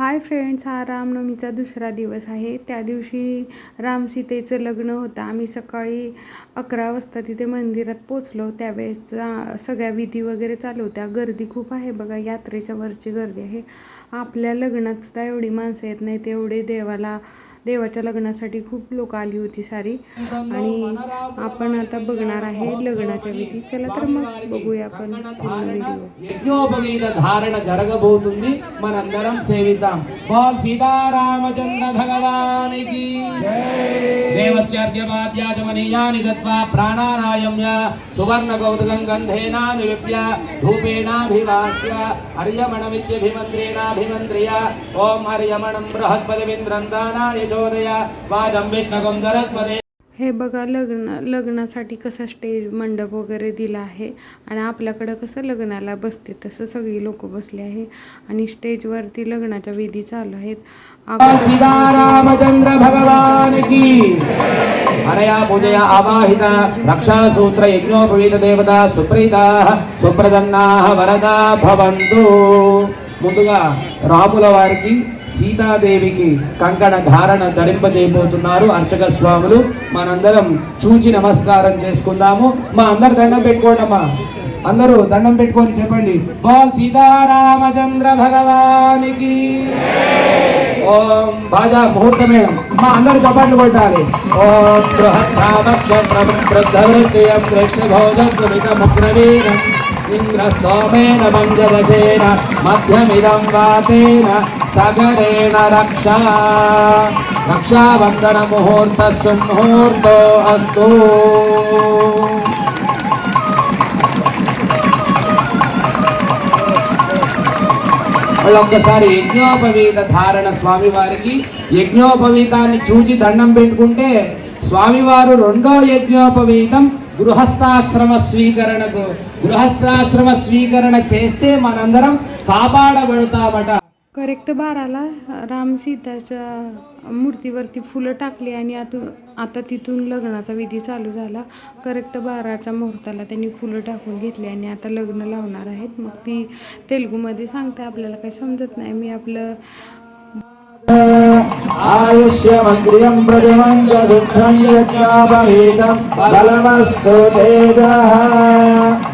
Hi friends हा रामनवमीचा दुसरा दिवस आहे. त्या दिवशी रामसीतेचं लग्न होतं. आम्ही सकाळी अकरा वाजता तिथे मंदिरात पोचलो त्यावेळेसचा सगळ्या विधी वगैरे चालू होत्या. गर्दी खूप आहे बघा यात्रेच्या वरची गर्दी आहे. आपल्या लग्नात सुद्धा एवढी माणसं येत नाही तेवढे देवाला देवाच्या लग्नासाठी खूप लोक आली होती सारी. आणि आपण आता बघणार आहे लग्नाच्या विधी चला तर मग बघूया आपण व्हिडिओ धारण जरगभो तुम्ही मन अंदरम सेविताम भगवान की देवस्यार्घ्यवाद्याजमनीयानि दत्त्वा प्राणानायम्य सुवर्णकौतुकं गन्धेनानुलिप्य धूपेणाभिवास्य हर्यमणमित्यभिमन्त्रेणाभिमन्त्र्य ॐ हर्यमणं बृहस्पतिमिन्द्रन्दानाय चोदय वाजं सरस्पदे हे बघा लग्न लग्नासाठी कसा स्टेज मंडप वगैरे दिला आहे आणि आपल्याकडं कसं लग्नाला बसते तसं सगळी लोक बसले आहे आणि स्टेजवरती लग्नाच्या विधी चालू आहेत ఓం अगोदर- సీతారామచంద్ర భగవానికి అనయా పూజయా ఆవాహిత రక్షాసూత్ర యజ్ఞోపవీత దేవత సుప్రీత సుప్రదన్నా వరదా భవంతు ముందుగా రాముల వారికి సీతాదేవికి కంకణ ధారణ ధరింపజేయబోతున్నారు అర్చక స్వాములు మనందరం చూచి నమస్కారం చేసుకుందాము. మా అందరు దండం పెట్టుకోండమ్మా అందరూ దండం పెట్టుకొని చెప్పండి. బోల్ సీతారామచంద్ర భగవానికి. ఓం బాజా ముహూర్తమేడం మా అందరు చప్పట్లు కొట్టాలి. ఓం బృహత్సావక్షేత్రం ఇంద్ర సోమేన పంచదశేన మధ్యమిదం వాతేన సగరేణ రక్ష రక్షాబంధన ముహూర్త సుముహూర్తో అస్తు ఒక్కసారి యజ్ఞోపవీత ధారణ స్వామివారికి యజ్ఞోపవీతాన్ని చూచి దండం పెట్టుకుంటే స్వామివారు రెండో యజ్ఞోపవీతం గృహస్థాశ్రమ స్వీకరణకు గృహస్థాశ్రమ స్వీకరణ చేస్తే మనందరం కాపాడబడతామట. करेक्ट बाराला राम सीताच्या मूर्तीवरती फुलं टाकली आणि आतून आता तिथून लग्नाचा विधी चालू झाला. करेक्ट बाराच्या मुहूर्ताला त्यांनी फुलं टाकून घेतली आणि आता लग्न लावणार आहेत. मग ती तेलुगूमध्ये सांगते आपल्याला काही समजत नाही. मी आपलं आयुष्यमग्रियं प्रजमञ्च सुखं बलमस्तु तेजः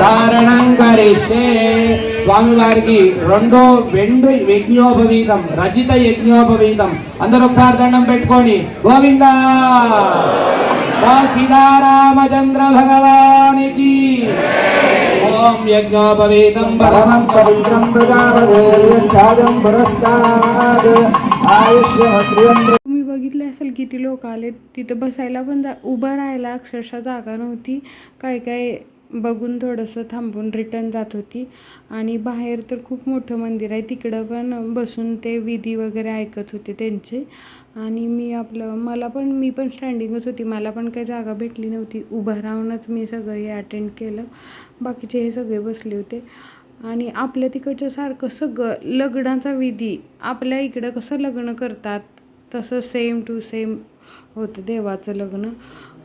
ధారణం కరిష్యే స్వామివారికి రెండో వెండు యజ్ఞోపవీతం రచిత యజ్ఞోపవీతం అందరూ ఒకసారి దండం పెట్టుకొని గోవిందా ఓ సీతారామచంద్ర భగవానికి ఓం యజ్ఞోపవీతం పరమం పవిత్రం ప్రజాపదేర్యచ్ఛాదం పురస్కారాద్ ఆయుష్యమగ్రియం तुम्ही बघितले असेल किती लोक आले तिथं बसायला पण जा उभं राहायला अक्षरशः जागा नव्हती काय काय बघून थोडंसं थांबून रिटर्न जात होती. आणि बाहेर तर खूप मोठं मंदिर आहे. तिकडं पण बसून ते विधी वगैरे ऐकत होते त्यांचे. आणि मी आपलं मला पण मी पण स्टँडिंगच होती. मला पण काही जागा भेटली नव्हती. उभं राहूनच मी सगळं हे अटेंड केलं. बाकीचे हे सगळे बसले होते. आणि आपल्या तिकडच्या सारखं सगळं लग्नाचा विधी आपल्या इकडं कसं लग्न करतात तसं सेम टू सेम होतं देवाचं लग्न.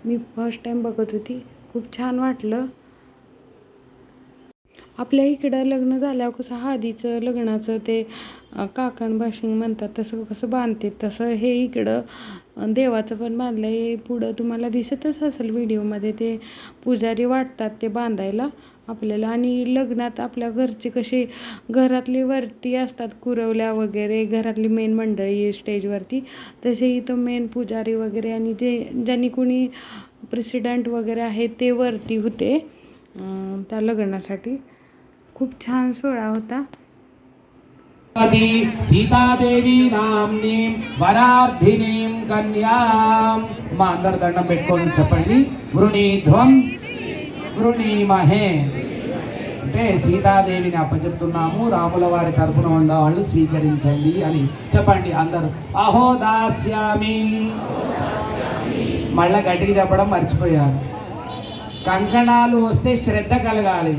मी फर्स्ट टाईम बघत होती. खूप छान वाटलं. आपल्या इकडं लग्न झाल्यावर कसं हळदीचं लग्नाचं ते काकण बाशिंग म्हणतात तसं कसं बांधते तसं हे इकडं देवाचं पण बांधलं आहे पुढं तुम्हाला दिसतच असेल व्हिडिओमध्ये ते पुजारी वाटतात ते बांधायला आपल्याला. आणि लग्नात आपल्या घरचे कसे घरातली वरती असतात कुरवल्या वगैरे घरातली मेन मंडळी स्टेजवरती तसे इथं मेन पुजारी वगैरे आणि जे ज्यांनी कोणी प्रेसिडेंट वगैरे आहे ते वरती होते त्या लग्नासाठी. खूप छान सोहळा होता పతి సీతాదేవి నామ్నీం వరార్థినీం కన్యాం మా అందరు దండం పెట్టుకొని చెప్పండి వృణీధ్వం వృణీమహే అంటే సీతాదేవిని అప్పచెప్తున్నాము రాముల వారి తరపున ఉన్న వాళ్ళు స్వీకరించండి అని చెప్పండి అందరూ అహో దాస్యామి మళ్ళా గట్టిగా చెప్పడం మర్చిపోయారు కంకణాలు వస్తే శ్రద్ధ కలగాలి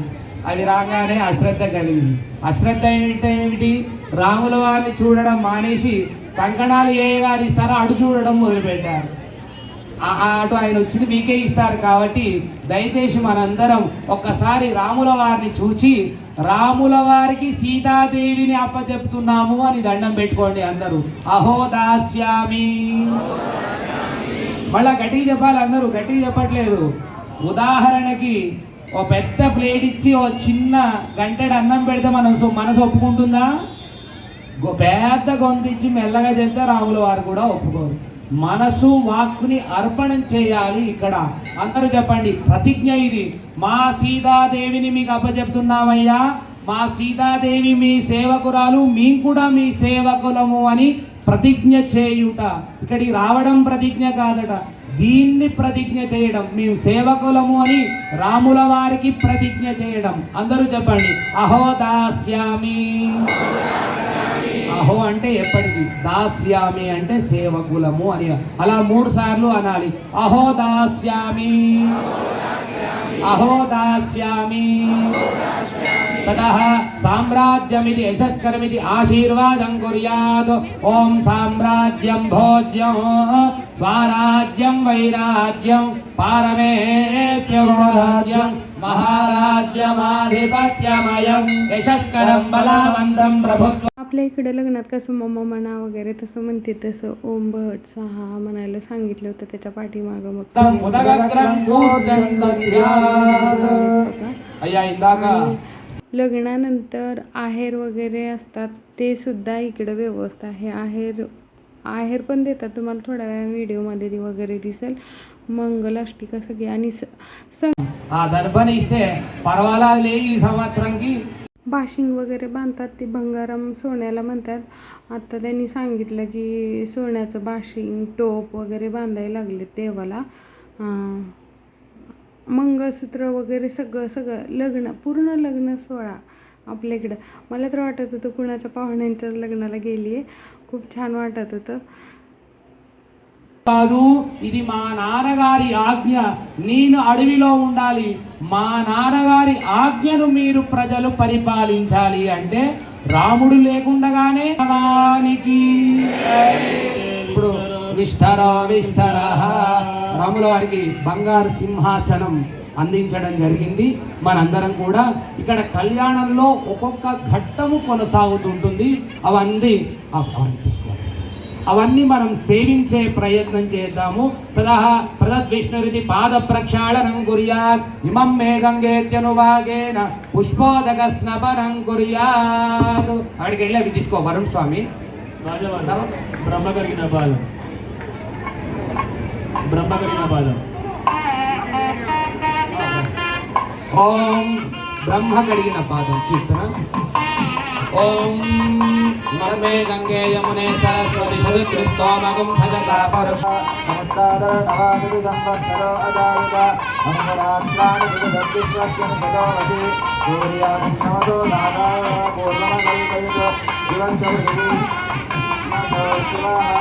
అవి రాగానే అశ్రద్ధ కలిగింది. అశ్రద్ధ ఏమిటి ఏమిటి? రాముల వారిని చూడడం మానేసి కంకణాలు ఏ గారు ఇస్తారో అటు చూడడం మొదలుపెట్టారు. అటు ఆయన వచ్చింది మీకే ఇస్తారు కాబట్టి దయచేసి మనందరం ఒక్కసారి రాముల వారిని చూచి రాముల వారికి సీతాదేవిని అప్పచెప్తున్నాము అని దండం పెట్టుకోండి అందరూ. అహో దాస్యామి. మళ్ళా గట్టిగా చెప్పాలి అందరూ గట్టిగా చెప్పట్లేదు. ఉదాహరణకి ఓ పెద్ద ప్లేట్ ఇచ్చి ఓ చిన్న గంటెడు అన్నం పెడితే మనం మనసు ఒప్పుకుంటుందా? పెద్ద గొంతు ఇచ్చి మెల్లగా చెప్తే రాముల వారు కూడా ఒప్పుకోరు. మనసు వాక్కుని అర్పణం చేయాలి ఇక్కడ. అందరూ చెప్పండి ప్రతిజ్ఞ ఇది. మా సీతాదేవిని మీకు అప్పచెప్తున్నామయ్యా. మా సీతాదేవి మీ సేవకురాలు మేము కూడా మీ సేవకులము అని ప్రతిజ్ఞ చేయుట. ఇక్కడికి రావడం ప్రతిజ్ఞ కాదట. దీన్ని ప్రతిజ్ఞ చేయడం మేము సేవకులము అని రాముల వారికి ప్రతిజ్ఞ చేయడం. అందరూ చెప్పండి అహో దాస్యామి. అహో అంటే ఎప్పటికి దాస్యామి అంటే సేవకులము అని. అలా మూడు సార్లు అనాలి. అహో దాస్యామి. అహో దాస్యామి. తతః సామ్రాజ్యమితి యశస్కరమితి ఆశీర్వాదం కుర్యాత్ ఓం సామ్రాజ్యం భోజ్యం స్వరాజ్యం వైరాజ్యం పారమేత్యభోజ్యం మహారాజ్యమాధిపత్యమయం యశస్కరం బలవంతం ప్రభుత్వం. आपल्या इकडे लग्नात कसं मम्मा म्हणा वगैरे तसं म्हणते तसं ओम भट सहा म्हणायला सांगितलं होतं त्याच्या पाठीमागं मग. लग्नानंतर आहेर वगैरे असतात ते सुद्धा इकडं व्यवस्था आहे. आहेर आहेर पण देतात तुम्हाला थोड्या वेळा व्हिडिओमध्ये वगैरे दिसेल. मंगलाष्टिका सगळी आणि स हा बाशिंग वगैरे बांधतात ते भंगाराम सोन्याला म्हणतात. आत्ता त्यांनी सांगितलं की सोन्याचं बाशिंग टोप वगैरे बांधायला लागले देवाला. मंगळसूत्र वगैरे सगळं सगळं लग्न पूर्ण लग्न सोहळा आपल्या इकडं. मला तर वाटत होतं कुणाच्या पाहुण्यांच्याच लग्नाला गेली आहे खूप छान वाटत होतं. కాదు ఇది మా నాన్నగారి ఆజ్ఞ. నేను అడవిలో ఉండాలి. మా నాన్నగారి ఆజ్ఞను మీరు ప్రజలు పరిపాలించాలి అంటే రాముడు లేకుండగానే రానికి ఇప్పుడు విష్టర విష్టర రాముల వారికి బంగారు సింహాసనం అందించడం జరిగింది. మనందరం కూడా ఇక్కడ కళ్యాణంలో ఒక్కొక్క ఘట్టము కొనసాగుతుంటుంది. అవన్నీ అవన్నీ తీసుకోవాలి. అవన్నీ మనం సేవించే ప్రయత్నం చేద్దాము. తదహ ప్రదద్విష్ణురిది పాద ప్రక్షాళనం కుర్యాత్. ఇమం మే గంగేత్యనువాగేన పుష్పోదక స్నపనం కుర్యాత్. అక్కడికి వెళ్ళి అవి తీసుకో వరుణ్ స్వామి. రాజా బ్రహ్మ కలిగిన పాదం. బ్రహ్మ కలిగిన పాదం. ఓం బ్రహ్మ కడిగిన పాదం కీర్తన. ॐ नर्मे गङ्गे यमुने सरस्वति सदकृस्तोमगं भजता परुषादरणवादिति संवत्सरो अजायता। अनुरात्राणि विदधद्विश्वस्य सदोऽसि। सूर्यानं नमतो दादा पूर्वमकल्पयतो दिवङ्गौ शिवाः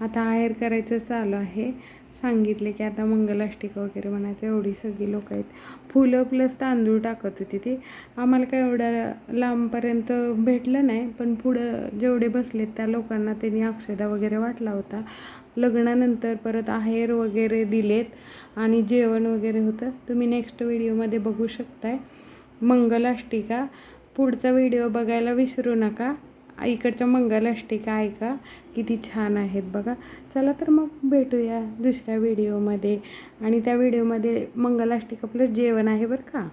आता आहेर करायचं चालू आहे. सांगितले की आता मंगलाष्टिका वगैरे म्हणायचं एवढी सगळी लोक आहेत. फुलं प्लस तांदूळ टाकत होती ती. आम्हाला काय एवढ्या लांबपर्यंत भेटलं नाही पण पुढं जेवढे बसलेत त्या लोकांना त्यांनी अक्षदा वगैरे वाटला होता. लग्नानंतर परत आहेर वगैरे दिलेत आणि जेवण वगैरे होतं. तुम्ही नेक्स्ट व्हिडिओमध्ये बघू शकताय. मंगलाष्टिका. पुढचा व्हिडिओ बघायला विसरू नका. इकडच्या मंगलाष्टिका ऐका. किती छान आहेत बघा. चला तर मग भेटूया दुसऱ्या व्हिडिओमध्ये आणि त्या व्हिडिओमध्ये मंगलाष्टिका प्लस जेवण आहे बरं का?